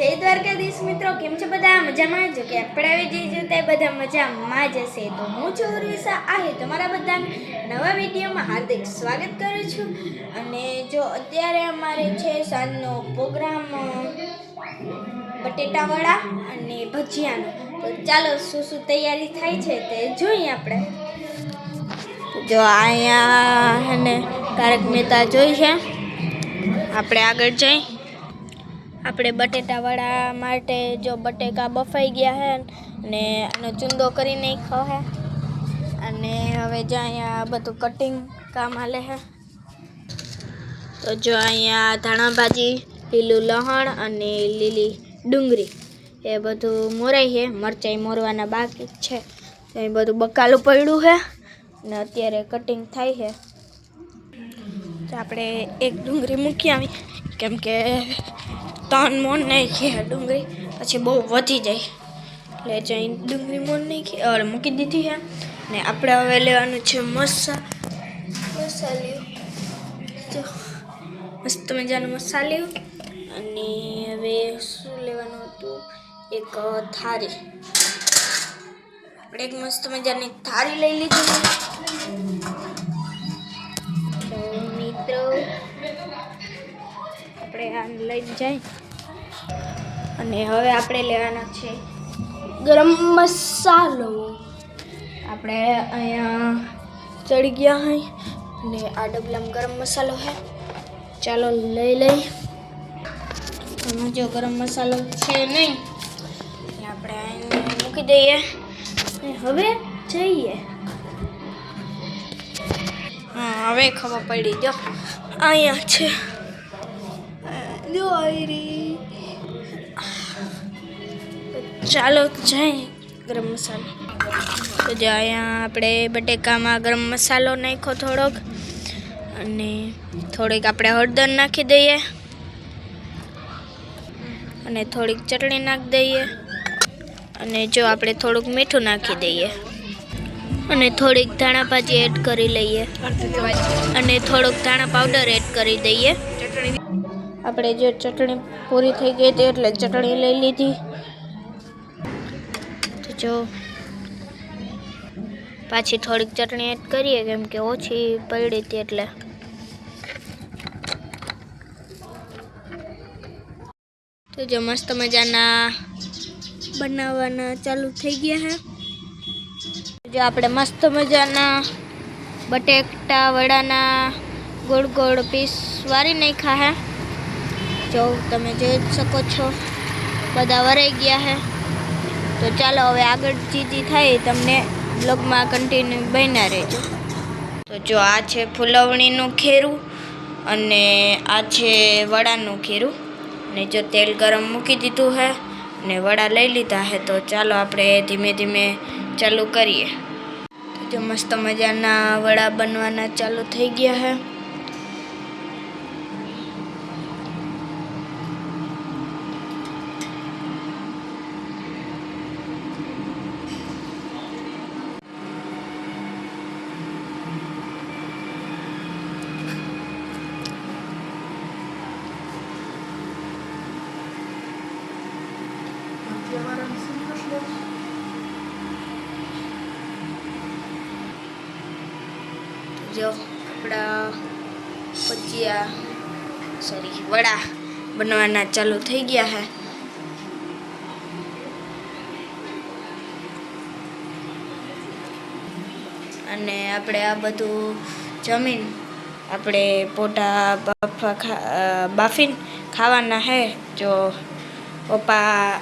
જય દ્વારકાધીશ મિત્રો, કેમ છો બધા? મજામાં? જો કે આપણે જઈ જતા બધા મજામાં જ હશે. તો હું છું ઉર્વિશા આહી તમારા બધા નવા વિડીયોમાં હાર્દિક સ્વાગત કરું છું. અને જો અત્યારે અમારે છે સાંજનો પ્રોગ્રામ બટેટાવાળા અને ભજીયાનો. તો ચાલો, શું શું તૈયારી થાય છે તે જોઈએ આપણે. જો અહીંયા અને તારક મહેતા જોઈ છે. આપણે આગળ જઈ. આપણે બટેટાવાળા માટે જો બટેકા બફાઈ ગયા હે અને આનો ચૂંદો કરી નાખ્યો હે. અને હવે જો અહીંયા બધું કટિંગ કામ હાલે છે તો જો અહીંયા ધાણા ભાજી, લીલું લહણ અને લીલી ડુંગળી. એ બધું મોરાઈ છે મરચાઈ મોરવાના બાકી છે. એ બધું બકાલું પડ્યું છે ને અત્યારે કટિંગ થાય છે તો આપણે એક ડુંગળી મૂકી આવી. કેમ કે ત્રણ મોણ નાખી ડુંગળી. પછી બહુ વધી જાય. એટલે જઈ ડુંગળી મોણ નાખી. ઓર મૂકી દીધી છે ને આપણે હવે લેવાનું છે મસા મસાલિયું તો મસ્ત મજાનું મસાલિયું અને હવે શું લેવાનું હતું? એક થાળી. આપણે એક મસ્ત મજાની થાળી લઈ લીધી તો મિત્રો, આપણે આ લઈને જાય. અને હવે આપણે લેવાનો છે ગરમ મસાલો. આપણે અહીંયા ચડી ગયા હોય અને આ ડબલામાં ગરમ મસાલો છે ચાલો લઈ લઈ. એમાં જો ગરમ મસાલો છે નહીં આપણે અહીં મૂકી દઈએ. હવે જઈએ. હા, હવે ખબર પડી. જો, અહીંયા છે. જો આવી ચાલો જાય ગરમ મસાલો. તો જો અહીંયા આપણે બટેકામાં ગરમ મસાલો નાખ્યો થોડોક. અને થોડીક આપણે હળદર નાખી દઈએ. અને થોડીક ચટણી નાખી દઈએ. અને જો આપણે થોડુંક મીઠું નાખી દઈએ. અને થોડીક ધાણા ભાજી એડ કરી લઈએ. અને થોડોક ધાણા પાવડર એડ કરી દઈએ. આપણે જે ચટણી પૂરી થઈ ગઈ હતી એટલે ચટણી લઈ લીધી. જો. પાછી થોડીક ચટણી એડ કરીએ, કેમ કે ઓછી પડી હતી એટલે. તો જો, મસ્ત મજાના બનાવવાના ચાલુ થઈ ગયા છે જો, આપણે મસ્ત મજાના બટેટા વડાના ગોળ ગોળ પીસ વારી નાખ્યા હે. જો, તમે જોઈ શકો છો, બધા વરાઈ ગયા છે તો ચાલો હવે આગળ જે થાય તમને બ્લોગમાં કન્ટિન્યુ બન્યા રહેજો. તો જો આ છે ફૂલવણીનું ખેરું અને આ છે વડાનું ખેરું. ને જો તેલ ગરમ મૂકી દીધું છે ને વડા લઈ લીધા હે, તો ચાલો આપણે ધીમે ધીમે ચાલુ કરીએ. જો મસ્ત મજાના વડા બનવાના ચાલુ થઈ ગયા છે જો આપણા ભજીયા સોરી વડા બનવાના ચાલુ થઈ ગયા છે અને આપણે આ બધું જમીન આપણે પોટા બાફા ખા અ, બાફીને ખાવાના હે જો પપ્પા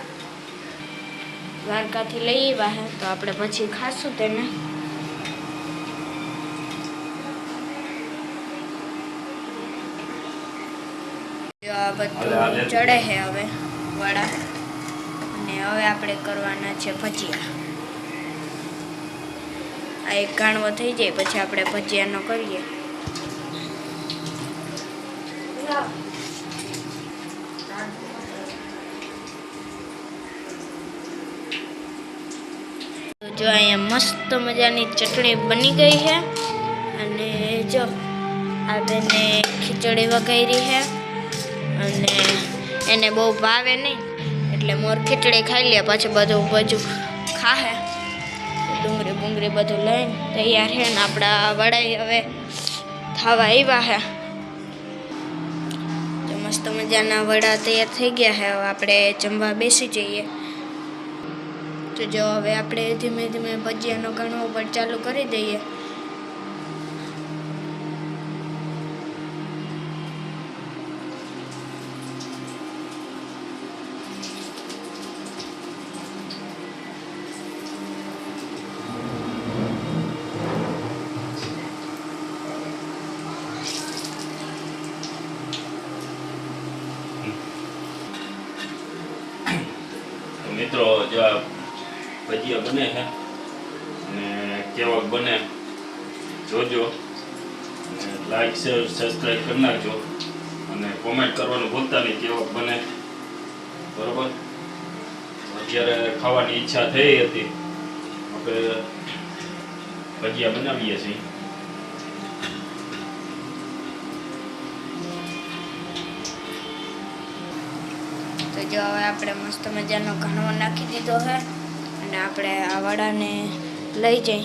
દ્વારકાથી લઈ આવ્યા હે તો આપણે પછી ખાશું તેને. આ બધું ચડે છે હવે વડા. અને હવે આપણે કરવાના છે ભજીયા. આ એક ગાણવો થઈ જાય પછી આપણે ભજીયાનો કરીએ. જો અહીંયા મસ્ત મજાની ચટણી બની ગઈ છે. અને જો આ બેને ખીચડી વઘારી છે. અને એને બહુ ભાવે નહીં. એટલે મોર ખીચડી ખાઈ લે, પછી બધું બધું ખાહે. ડુંગળી બુંગળી બધું લઈને તૈયાર છે ને આપણા વડાઈ હવે ખાવા આવ્યા હે. મસ્ત મજાના વડા તૈયાર થઈ ગયા છે હવે આપણે જમવા બેસી જઈએ. તો જો હવે આપણે ધીમે ધીમે ભજીયાનો ઘણો પણ ચાલુ કરી દઈએ તો મિત્રો જો ભજીયા બને છે. અને કેવાક બને, જોજો. લાઈક શેર સબસ્ક્રાઈબ કરી નાખજો. અને કોમેન્ટ કરવાનું ભૂલતા નહીં, કેવાક બને. બરોબર? અત્યારે ખાવાની ઈચ્છા થઈ હતી. આપણે ભજીયા બનાવીએ છીએ. આપણે મસ્ત મજાનો ઘણો નાખી દીધો છે અને આપણે આ વડાને લઈ જઈ.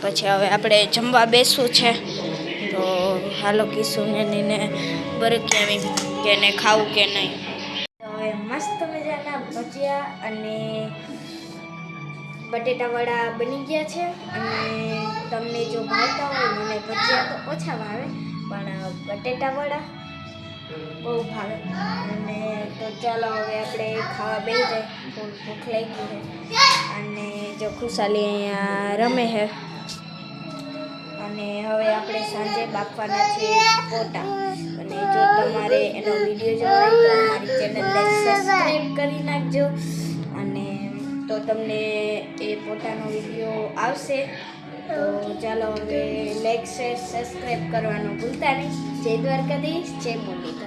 પછી હવે આપણે જમવા બેસવું છે. તો હાલો કીશું ને નીને બરકી કે એને ખાવું કે નહીં. હવે મસ્ત મજાના ભજીયા અને બટેટા બની ગયા છે. અને તમને જો ભાવતા હોય મને ભજીયા તો ઓછા ભાવે પણ બટેટા બહુ ભાવે. અને તો ચાલો હવે આપણે ખાવા બેસી જાય. ભૂખ લાગી છે. અને જો ખુશાલી અહીંયા રમે છે. અને હવે આપણે સાંજે બાફવાના છે ફોટા. અને જો તમારે એનો વીડિયો જોવો હોય તો અમારી ચેનલને સબસ્ક્રાઈબ કરી નાખજો. અને તો તમને એ પોતાનો વીડિયો આવશે. તો ચાલો હવે લાઈક શેર સબસ્ક્રાઈબ કરવાનું ભૂલતા નહીં. જય દ્વારકાધીશ, જય મુરલીધર